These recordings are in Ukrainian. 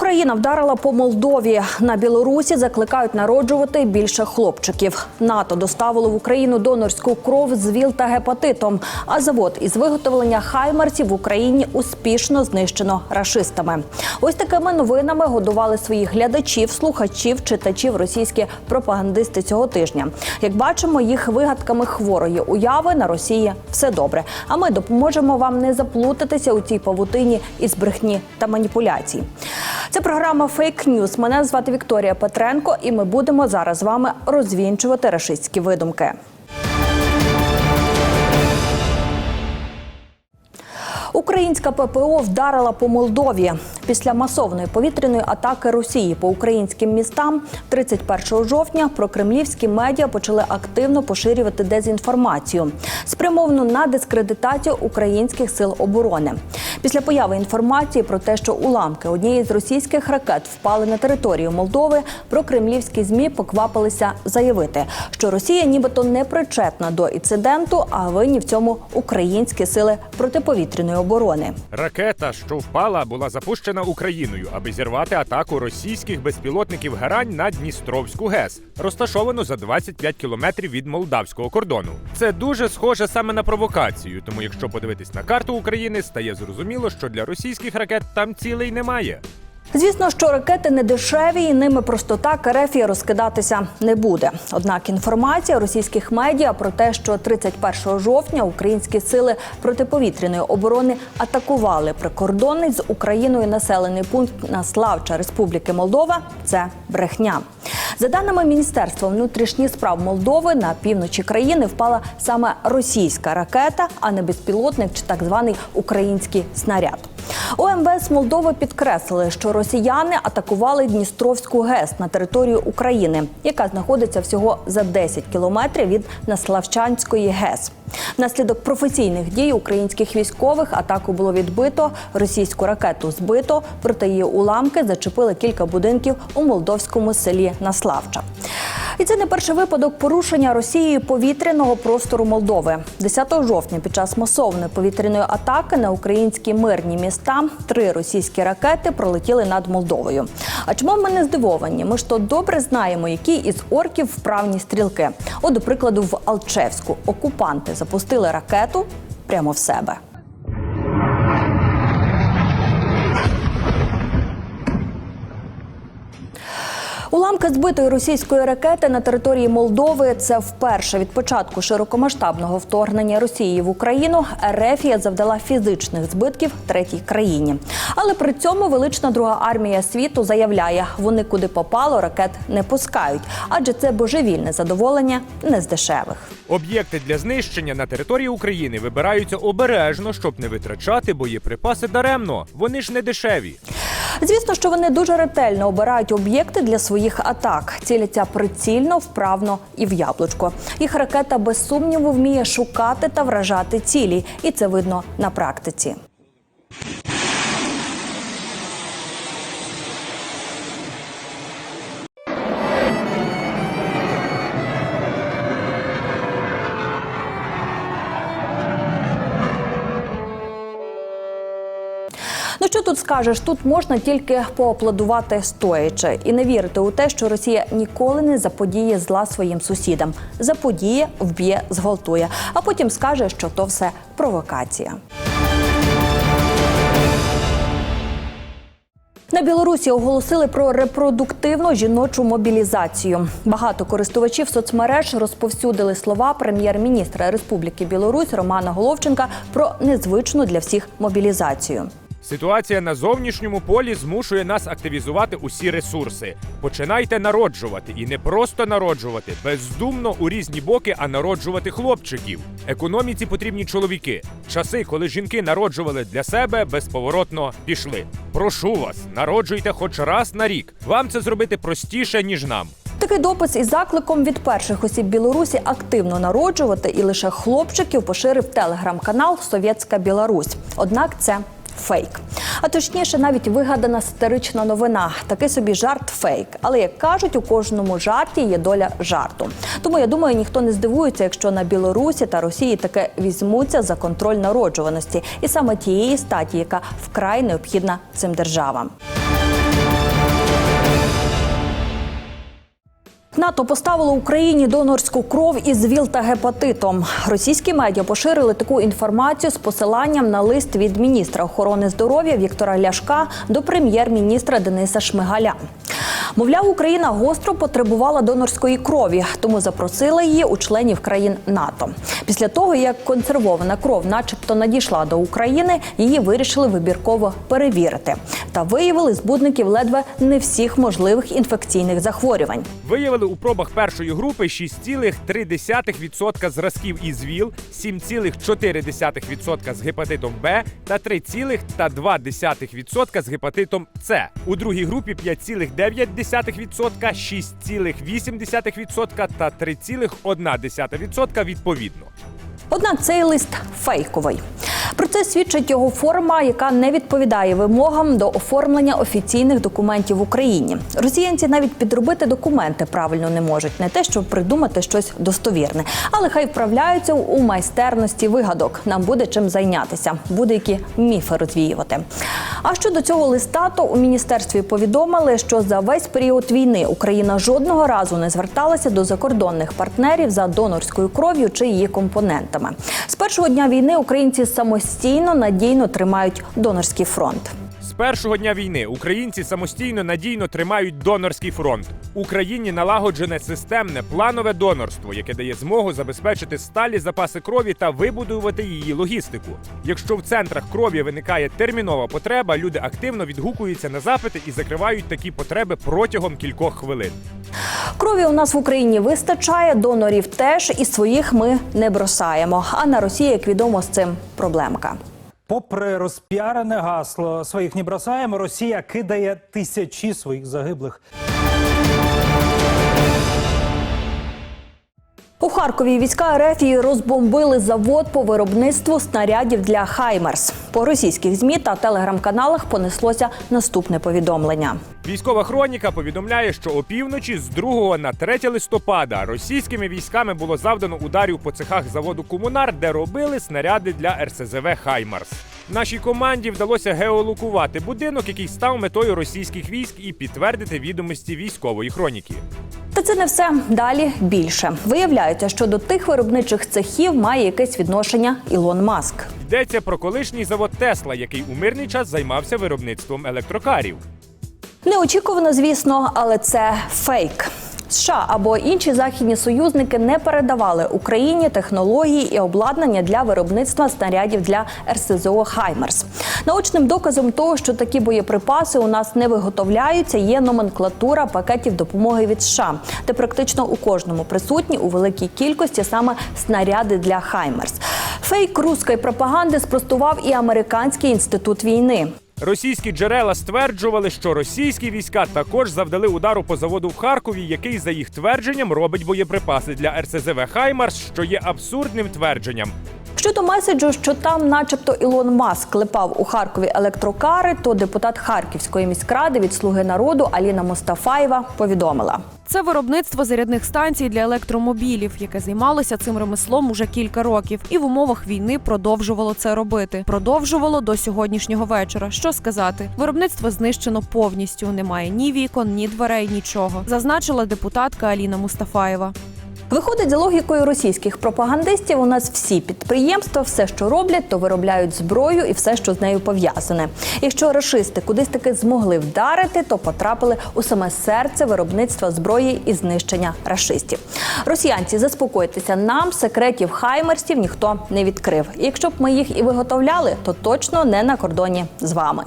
Україна вдарила по Молдові. На Білорусі закликають народжувати більше хлопчиків. НАТО доставило в Україну донорську кров з ВІЛ та гепатитом. А завод із виготовлення хаймарсів в Україні успішно знищено рашистами. Ось такими новинами годували своїх глядачів, слухачів, читачів російські пропагандисти цього тижня. Як бачимо, їх вигадками хворої уяви на Росії все добре. А ми допоможемо вам не заплутатися у цій павутині із брехні та маніпуляцій. Це програма Фейк Ньюз. Мене звати Вікторія Петренко, і ми будемо зараз з вами розвінчувати рашистські видумки. Українська ППО вдарила по Молдові після масовної повітряної атаки Росії по українським містам. 31 жовтня прокремлівські медіа почали активно поширювати дезінформацію, спрямовану на дискредитацію українських сил оборони. Після появи інформації про те, що уламки однієї з російських ракет впали на територію Молдови, прокремлівські змі поквапилися заявити, що Росія нібито не причетна до інциденту, а винні в цьому українські сили протиповітряної оборони. Ракета, що впала, була запущена Україною, аби зірвати атаку російських безпілотників гарань на Дністровську ГЕС, розташовану за 25 кілометрів від молдавського кордону. Це дуже схоже саме на провокацію. Тому, якщо подивитись на карту України, стає зрозуміло, що для російських ракет там цілей немає. Звісно, що ракети не дешеві, і ними просто так Ерефія розкидатися не буде. Однак інформація російських медіа про те, що 31 жовтня українські сили протиповітряної оборони атакували прикордонний з Україною населений пункт на Славча Республіки Молдова. Це брехня. За даними Міністерства внутрішніх справ Молдови, на півночі країни впала саме російська ракета, а не безпілотник чи так званий український снаряд. У МВС Молдови підкреслили, що росіяни атакували Дністровську ГЕС на територію України, яка знаходиться всього за 10 кілометрів від Наславчанської ГЕС. Внаслідок професійних дій українських військових атаку було відбито, російську ракету збито, проте її уламки зачепили кілька будинків у молдовському селі Наславча. І це не перший випадок порушення Росією повітряного простору Молдови. 10 жовтня під час масовної повітряної атаки на українські мирні міста три російські ракети пролетіли над Молдовою. А чому ми не здивовані? Ми ж то добре знаємо, які із орків вправні стрілки. От, до прикладу, в Алчевську окупанти запустили ракету прямо в себе. Уламки збитої російської ракети на території Молдови це вперше від початку широкомасштабного вторгнення Росії в Україну. Ерефія завдала фізичних збитків третій країні. Але при цьому велична друга армія світу заявляє, вони куди попало ракет не пускають, адже це божевільне задоволення не з дешевих. Об'єкти для знищення на території України вибираються обережно, щоб не витрачати боєприпаси даремно. Вони ж не дешеві. Звісно, що вони дуже ретельно обирають об'єкти для своїх атак, ціляться прицільно, вправно і в яблучко. Їх ракета без сумніву вміє шукати та вражати цілі, і це видно на практиці. Тут скажеш? Тут можна тільки поаплодувати стоячи і не вірити у те, що Росія ніколи не заподіє зла своїм сусідам. Заподіє, вб'є, зґвалтує, а потім скаже, що то все провокація. На Білорусі оголосили про репродуктивну жіночу мобілізацію. Багато користувачів соцмереж розповсюдили слова прем'єр-міністра Республіки Білорусь Романа Головченка про незвичну для всіх мобілізацію. Ситуація на зовнішньому полі змушує нас активізувати усі ресурси. Починайте народжувати і не просто народжувати бездумно у різні боки, а народжувати хлопчиків. Економіці потрібні чоловіки. Часи, коли жінки народжували для себе, безповоротно пішли. Прошу вас, народжуйте хоч раз на рік. Вам це зробити простіше ніж нам. Такий допис із закликом від перших осіб Білорусі активно народжувати і лише хлопчиків поширив телеграм-канал Совєтська Білорусь. Однак це фейк. А точніше, навіть вигадана сатирична новина. Такий собі жарт фейк. Але як кажуть, у кожному жарті є доля жарту. Тому я думаю, ніхто не здивується, якщо на Білорусі та Росії таке візьмуться за контроль народжуваності, і саме тієї статі, яка вкрай необхідна цим державам. НАТО поставило Україні донорську кров із ВІЛ та гепатитом. Російські медіа поширили таку інформацію з посиланням на лист від міністра охорони здоров'я Віктора Ляшка до прем'єр-міністра Дениса Шмигаля. Мовляв, Україна гостро потребувала донорської крові, тому запросила її у членів країн НАТО. Після того, як консервована кров, начебто, надійшла до України, її вирішили вибірково перевірити та виявили збудників ледве не всіх можливих інфекційних захворювань. Виявили у пробах першої групи 6,3% зразків із ВІЛ, 7,4% з гепатитом Б та 3,2% з гепатитом С. У другій групі 5,9%, 6,8% та 3,1% відповідно. Однак цей лист фейковий. Про це свідчить його форма, яка не відповідає вимогам до оформлення офіційних документів в Україні. Росіянці навіть підробити документи правильно не можуть, не те, щоб придумати щось достовірне. Але хай вправляються у майстерності вигадок. Нам буде чим зайнятися, буде які міфи розвіювати. А щодо цього листа, то у міністерстві повідомили, що за весь період війни Україна жодного разу не зверталася до закордонних партнерів за донорською кров'ю чи її компонентами. З першого дня війни українці самостійно надійно тримають донорський фронт. З першого дня війни українці самостійно надійно тримають донорський фронт. Україні налагоджене системне планове донорство, яке дає змогу забезпечити сталі запаси крові та вибудувати її логістику. Якщо в центрах крові виникає термінова потреба, люди активно відгукуються на запити і закривають такі потреби протягом кількох хвилин. Крові у нас в Україні вистачає, донорів теж і своїх ми не бросаємо. А на Росії, як відомо, з цим проблемка. Попри розпіарене гасло своїх не бросаємо, Росія кидає тисячі своїх загиблих. У Харкові війська РФ розбомбили завод по виробництву снарядів для Хаймерс. По російських змі та телеграм-каналах понеслося наступне повідомлення. Військова хроніка повідомляє, що опівночі з 2 на 3 листопада російськими військами було завдано ударів по цехах заводу Комунар, де робили снаряди для РСЗВ Хаймарс. Нашій команді вдалося геолокувати будинок, який став метою російських військ, і підтвердити відомості військової хроніки. Та це не все. Далі більше. Виявляється, що до тих виробничих цехів має якесь відношення Ілон Маск. Йдеться про колишній завод Тесла, який у мирний час займався виробництвом електрокарів. Неочікувано, звісно, але це фейк. США або інші західні союзники не передавали Україні технології і обладнання для виробництва снарядів для РСЗО Хаймерс. Наочним доказом того, що такі боєприпаси у нас не виготовляються, є номенклатура пакетів допомоги від США, де практично у кожному присутні у великій кількості саме снаряди для Хаймерс. Фейк руської пропаганди спростував і американський інститут війни. Російські джерела стверджували, що російські війська також завдали удару по заводу в Харкові, який, за їх твердженням, робить боєприпаси для РСЗВ Хаймарс, що є абсурдним твердженням. Щодо меседжу, що там, начебто, Ілон Маск клепав у Харкові електрокари, то депутат Харківської міськради від Слуги народу Аліна Мустафаєва повідомила. Це виробництво зарядних станцій для електромобілів, яке займалося цим ремеслом уже кілька років, і в умовах війни продовжувало це робити. Продовжувало до сьогоднішнього вечора. Що сказати, виробництво знищено повністю. Немає ні вікон, ні дверей, нічого. Зазначила депутатка Аліна Мустафаєва. Виходить, за логікою російських пропагандистів, у нас всі підприємства, все, що роблять, то виробляють зброю і все, що з нею пов'язане. Якщо рашисти кудись таки змогли вдарити, то потрапили у саме серце виробництва зброї і знищення рашистів. Росіянці, заспокойтеся, нам секретів хаймерсів ніхто не відкрив. І якщо б ми їх і виготовляли, то точно не на кордоні з вами.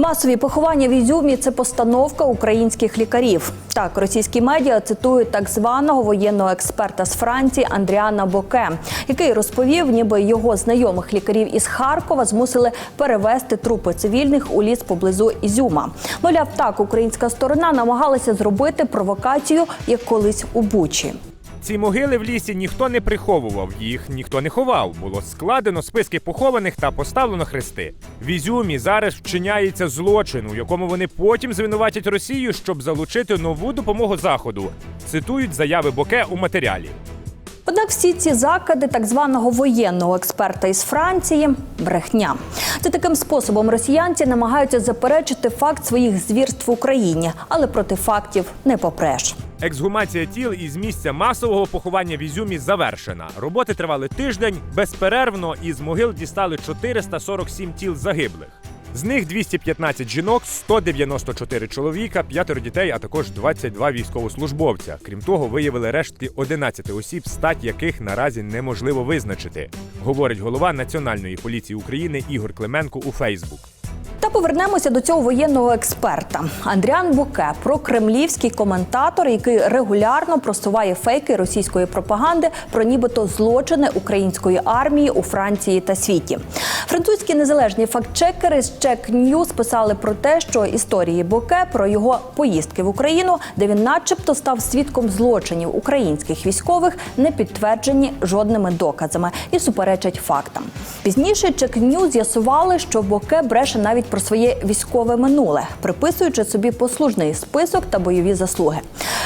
Масові поховання в Ізюмі це постановка українських лікарів. Так, російські медіа цитують так званого воєнного експерта з Франції Андріана Боке, який розповів, ніби його знайомих лікарів із Харкова змусили перевезти трупи цивільних у ліс поблизу Ізюма. Мовляв, так українська сторона намагалася зробити провокацію, як колись у Бучі. Ці могили в лісі ніхто не приховував, їх ніхто не ховав. Було складено списки похованих та поставлено хрести. В Ізюмі зараз вчиняється злочин, у якому вони потім звинуватять Росію, щоб залучити нову допомогу Заходу. Цитують заяви Боке у матеріалі. Однак всі ці закиди так званого воєнного експерта із Франції брехня. Це таким способом росіянці намагаються заперечити факт своїх звірств в Україні, але проти фактів не попреш. Ексгумація тіл із місця масового поховання в Ізюмі завершена. Роботи тривали тиждень безперервно, і з могил дістали 447 тіл загиблих. З них 215 жінок, 194 чоловіка, п'ятеро дітей, а також 22 військовослужбовця. Крім того, виявили рештки 11 осіб, стать яких наразі неможливо визначити, говорить голова Національної поліції України Ігор Клименко у Фейсбук. Повернемося до цього воєнного експерта. Андріан Буке, прокремлівський коментатор, який регулярно просуває фейки російської пропаганди про нібито злочини української армії у Франції та світі. Французькі незалежні фактчекери з Check News писали про те, що історії Буке про його поїздки в Україну, де він, начебто, став свідком злочинів українських військових, не підтверджені жодними доказами і суперечать фактам. Пізніше Check News з'ясували, що Боке бреше навіть про своє військове минуле, приписуючи собі послужний список та бойові заслуги.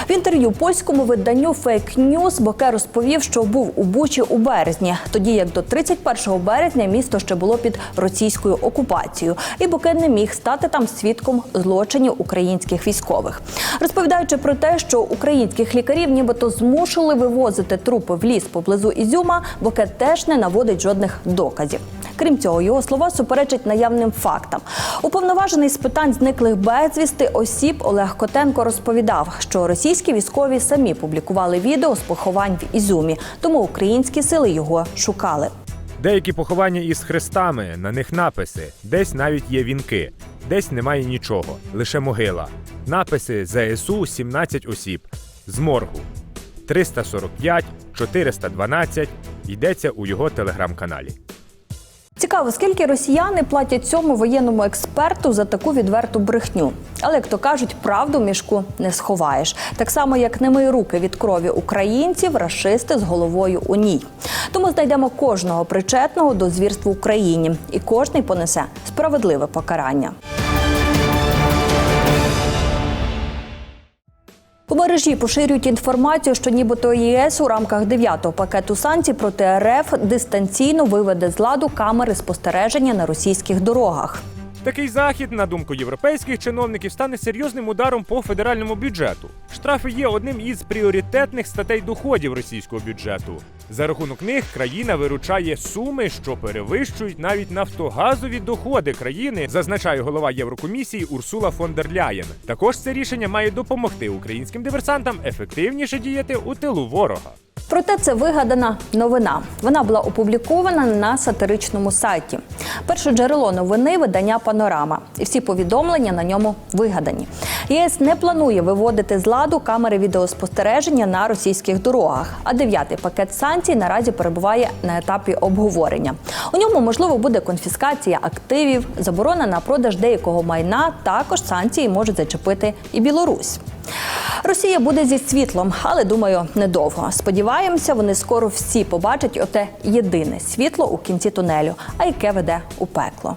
В інтерв'ю польському виданню Fake News Боке розповів, що був у Бучі у березні, тоді як до 31 березня місто ще було під російською окупацією, і Боке не міг стати там свідком злочинів українських військових, розповідаючи про те, що українських лікарів нібито змушували вивозити трупи в ліс поблизу Ізюма, Боке теж не наводить жодних доказів. Крім цього, його слова суперечать наявним фактам. Уповноважений з питань зниклих безвісти осіб Олег Котенко розповідав, що російські військові самі публікували відео з поховань в Ізюмі, тому українські сили його шукали. Деякі поховання із хрестами, на них написи, десь навіть є вінки, десь немає нічого, лише могила. Написи ЗСУ 17 осіб. З моргу 345, 412 йдеться у його телеграм-каналі. Цікаво, скільки росіяни платять цьому воєнному експерту за таку відверту брехню. Але як то кажуть, правду мішку не сховаєш. Так само, як не мої руки від крові українців, рашисти з головою у ній. Тому знайдемо кожного причетного до звірств в Україні, і кожний понесе справедливе покарання. У мережі поширюють інформацію, що нібито ЄС у рамках дев'ятого пакету санкцій проти РФ дистанційно виведе з ладу камери спостереження на російських дорогах. Такий захід, на думку європейських чиновників, стане серйозним ударом по федеральному бюджету. Штрафи є одним із пріоритетних статей доходів російського бюджету. За рахунок них країна виручає суми, що перевищують навіть нафтогазові доходи країни, зазначає голова Єврокомісії Урсула фон дер Ляєн. Також це рішення має допомогти українським диверсантам ефективніше діяти у тилу ворога. Проте це вигадана новина. Вона була опублікована на сатиричному сайті. Перше джерело новини видання Панорама, і всі повідомлення на ньому вигадані. ЄС не планує виводити з ладу камери відеоспостереження на російських дорогах. А дев'ятий пакет санкцій наразі перебуває на етапі обговорення. У ньому можливо буде конфіскація активів, заборона на продаж деякого майна. Також санкції можуть зачепити і Білорусь. Росія буде зі світлом, але думаю, недовго. Сподіваємося, вони скоро всі побачать оте єдине світло у кінці тунелю, а яке веде у пекло.